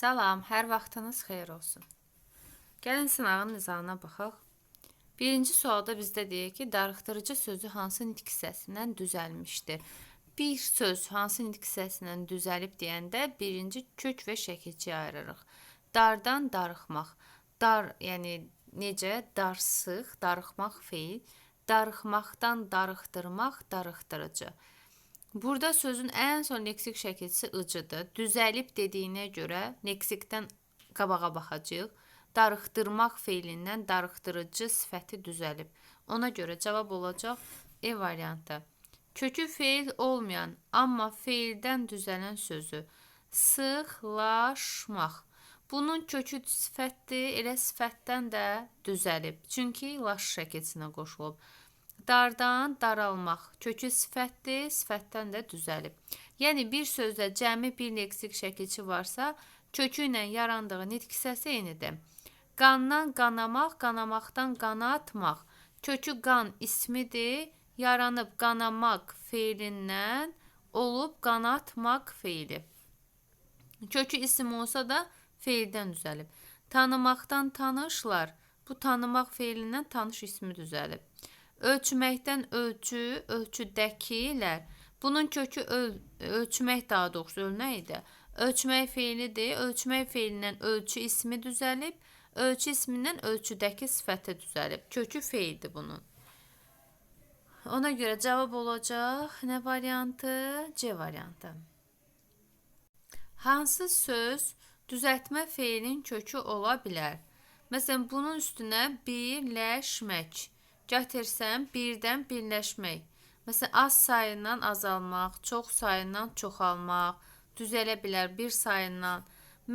Salam, hər vaxtınız xeyir olsun. Gəlin sınağın nizamına baxaq. Birinci sualda bizdə deyir ki, darıxdırıcı sözü hansı nitq hissəsindən düzəlmişdir? Bir söz hansı nitq hissəsindən düzəlib deyəndə birinci kök və şəkilçiyə ayırırıq. Dardan darıxmaq. Dar, yəni necə? Darsıq, darıxmaq feil. Darıxmaqdan darıxdırmaq, darıxdırıcı. Burada sözün en son leksik şəkilçisi ıcıdır. Düzəlib dediyinə görə leksikdən qabağa baxacağıq. Darıxdırmaq feilindən darıxdırıcı sifəti düzəlib. Ona görə cavab olacaq E variantı. Kökü feil olmayan, amma feildən düzələn sözü sıxlaşmaq. Bunun kökü sifətdir, elə sifətdən də düzəlib. Çünki laş şəkilçisinə qoşulub. Dardan daralmaq. Kökü sifətdir, sifətdən də düzəlib. Yəni bir sözdə cəmi bir leksik şəkilçi varsa, kökü ilə yarandığı nitq hissəsi eynidir. Qandan qanamaq, qanamaqdan qana atmaq. Kökü qan ismidir, yaranıb qanamaq feilindən olub qanatmaq feili. Kökü isim olsa da feildən düzəlib. Tanımaqdan tanışlar. Bu tanımaq feilindən tanış ismi düzəlib. Ölçməkdən ölçü, ölçüdəkilər. Bunun kökü öl, ölçmək daha doğrusu ölmək idi. Ölçmək feilidir. Ölçmək feilindən ölçü ismi düzəlib. Ölçü ismindən ölçüdəki sifəti düzəlib. Kökü feildir bunun. Ona görə cavab olacaq nə variantı? C variantı. Hansı söz düzəltmə feilin kökü ola bilər? Məsələn, bunun üstünə birləşmək. Gətirsəm, birdən birləşmək. Məsələn, az sayından azalmaq, çox sayından çoxalmaq, düzələ bilər bir sayından.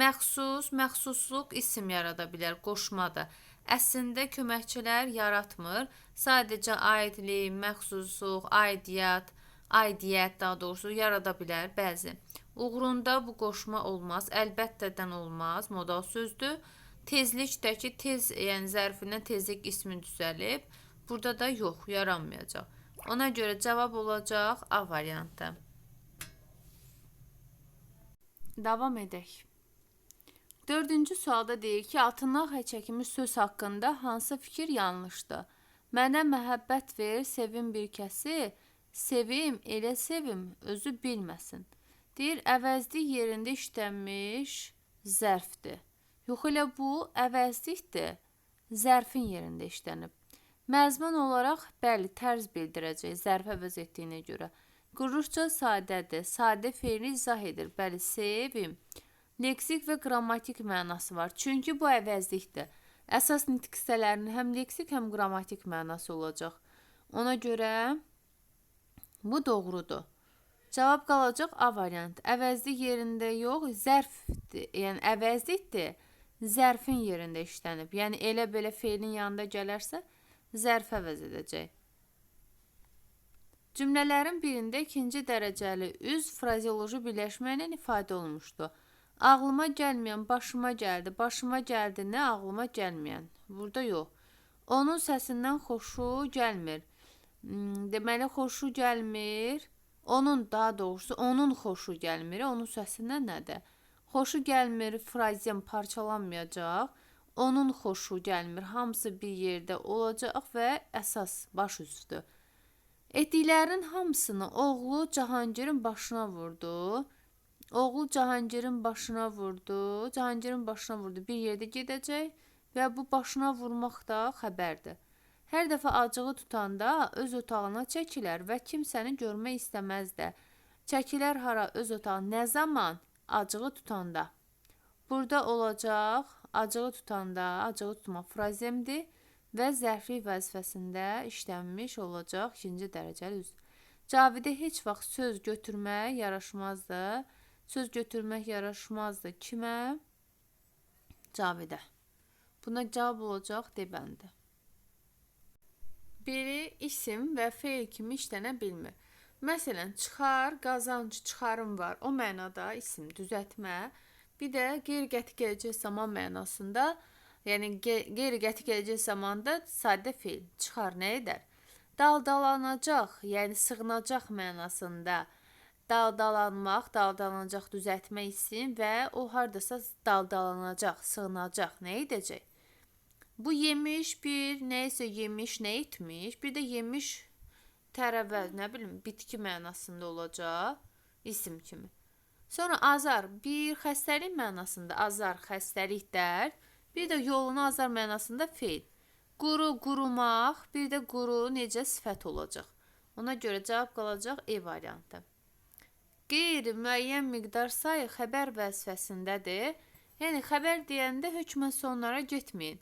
Məxsus, məxsusluq isim yarada bilər, qoşmadır. Əslində köməkçilər yaratmır. Sadəcə aidlik, məxsusluq, aidiyyat, aidiyyət daha doğrusu yarada bilər bəzi. Uğrunda bu qoşma olmaz, əlbəttədən olmaz, modal sözdür. Tezlikdəki tez, yəni zərfindən tezlik ismi düzəlib. Burada da yox, yaranmayacaq. Ona görə cavab olacaq A variantı. Davam edək. Dördüncü sualda deyir ki, altından çəkilmiş söz haqqında hansı fikir yanlışdır? Mənə məhəbbət ver, sevim bir kəsi, sevim, elə sevim, özü bilməsin. Deyir, əvəzlik yerində işlənmiş zərfdir. Yox elə bu əvəzlikdir. Zərfin yerində işlənib. Məzmun olaraq bəli, tərz bildirəcək zərf əvəz etdiyinə görə. Quruşca sadədir. Sadə feili izah edir. Bəli, sevim. Leksik və qrammatik mənası var. Çünki bu əvəzlikdir. Əsas nitq hissələrinin həm leksik, həm qrammatik mənası olacaq. Ona görə bu doğrudur. Cavab qalacaq A variantı. Əvəzlik yerində yox, zərfdir. Yəni əvəzlikdir. Zərfin yerində işlənib. Yəni elə belə feilin yanında gələrsə, zərf əvəz edəcək. Cümlələrin birində ikinci dərəcəli üz frazeoloji birləşmə ilə ifadə olunmuşdu. Ağlıma gəlməyən başıma gəldi, başıma gəldi nə ağlıma gəlməyən. Burada yox. Onun səsindən xoşu gəlmir. Hmm, deməli xoşu gəlmir. Onun daha doğrusu onun xoşu gəlmir. Onun səsindən nədir? Xoşu gəlmir frazem parçalanmayacaq. Onun xoşu gəlmir. Hamısı bir yerdə olacaq və əsas baş üstü. Etdiklərin hamısını oğlu Cahangirin başına vurdu. Oğlu Cahangirin başına vurdu. Cahangirin başına vurdu. Bir yerdə gedəcək və bu başına vurmaq da xəbərdir. Hər dəfə acığı tutanda öz otağına çəkilər və kimsəni görmək istəməz də. Çəkilər hara öz otağı nə zaman? Acığı tutanda. Burada olacaq acığı tutanda, acığı tutma frazemdir və zərflik vəzifəsində işlənmiş olacaq ikinci dərəcəli üz. Cavidə heç vaxt söz götürmək yaraşmazdı. Söz götürmək yaraşmazdı. Kimə? Cavidə. Buna cavab olacaq D bəndi. Biri isim və feil kimi işlənə bilmir. Məsələn, çıxar, qazanc, çıxarım var. O mənada isim, düzəltmə. Bir də qeyri-qəti gələcək zaman mənasında, yəni qeyri-qəti gələcək zamanda sadə feil çıxar nə edər? Daldalanacaq, yəni sığınacaq mənasında daldalanmaq, daldalanacaq, düzəltmək isim və o hardasa daldalanacaq, sığınacaq, nə edəcək? Bu yemiş bir nəysə yemiş, nə etmiş? Bir də yemiş tərəvəz, nə bilim, bitki mənasında olacaq, isim kimi. Sonra azar bir xəstəlik mənasında azar, xəstəlik dərd, bir də yolunu azar mənasında feil. Quru, qurumaq, bir də quru necə sifət olacaq. Ona görə cavab qalacaq E variantı. Qeyri-müəyyən miqdar sayı xəbər vəzifəsindədir. Yəni xəbər deyəndə hökmən sonlara getməyin.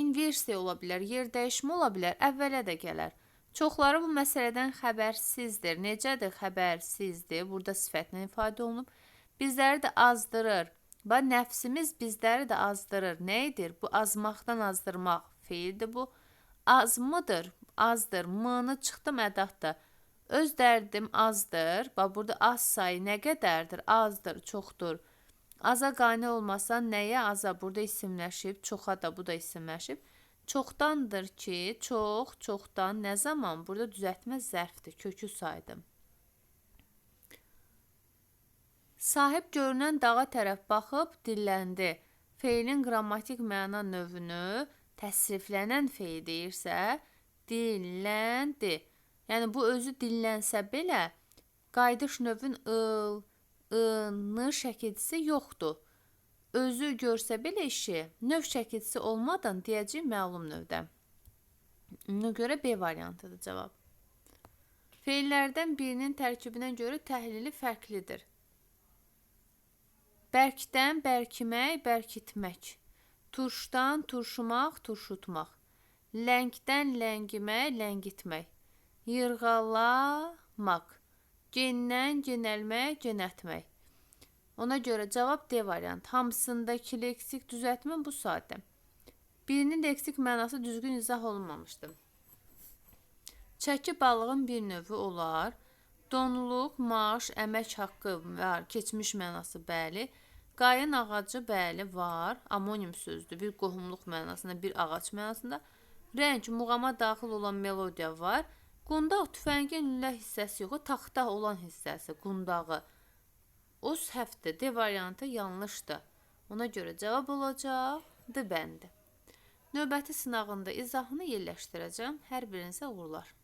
İnversiya ola bilər, yer dəyişmə ola bilər, əvvələ də gələr. Çoxları bu məsələdən xəbərsizdir. Necədir xəbərsizdir? Burada sifətlə ifadə olunub. Bizləri də azdırır. Bax nəfsimiz bizləri də azdırır. Nə edir? Bu azmaqdan azdırmaq feildir bu. Az mıdır? Azdır. M-nı çıxdım ədatda. Öz dərdim azdır. Bax burada az sayı nə qədərdir? Azdır, çoxdur. Aza qane olmasan nəyə aza? Burada isimləşib, çoxa da bu da isimləşib. Çoxdandır ki, çox, çoxdan, nə zaman? Burada düzəltmə zərfdir, kökü saydım. Sahib görünən dağa tərəf baxıb dilləndi. Feilin qrammatik məna növünü təsriflənən feil deyirsə, dilləndi. Yəni bu özü dillənsə belə qayıdış növün ıl, ını şəkilçisi yoxdur. Özü görsə belə işi növ şəkilçisi olmadan deyəcək məlum növdə. Ona görə B variantıdır cavab. Feillərdən birinin tərkibinə görə təhlili fərqlidir. Bərkdən bərkimək, bərkitmək. Turşdan turşumaq, turşutmaq. Ləngdən ləngimək,ləngitmək. Yırğalamaq. Gendən genəlmək, genətmək. Ona görə cavab D variant. Hamısındakı leksik düzəltmə bu sadə. Birinin leksik mənası düzgün izah olunmamışdır. Çəki balığın bir növü olar. Donluq, maaş, əmək haqqı var, keçmiş mənası bəli. Qayın ağacı bəli var, amonim sözdür. Bir qohumluq mənasında, bir ağac mənasında. Rəng, muğama daxil olan melodiya var. Qundaq tüfəngin lülə hissəsi yox, taxta olan hissəsi, qundağı. O səhvdir. D variantı yanlışdır. Ona görə cavab olacaq D bəndi. Növbəti sınağında izahını yerləşdirəcəm. Hər birinizə uğurlar.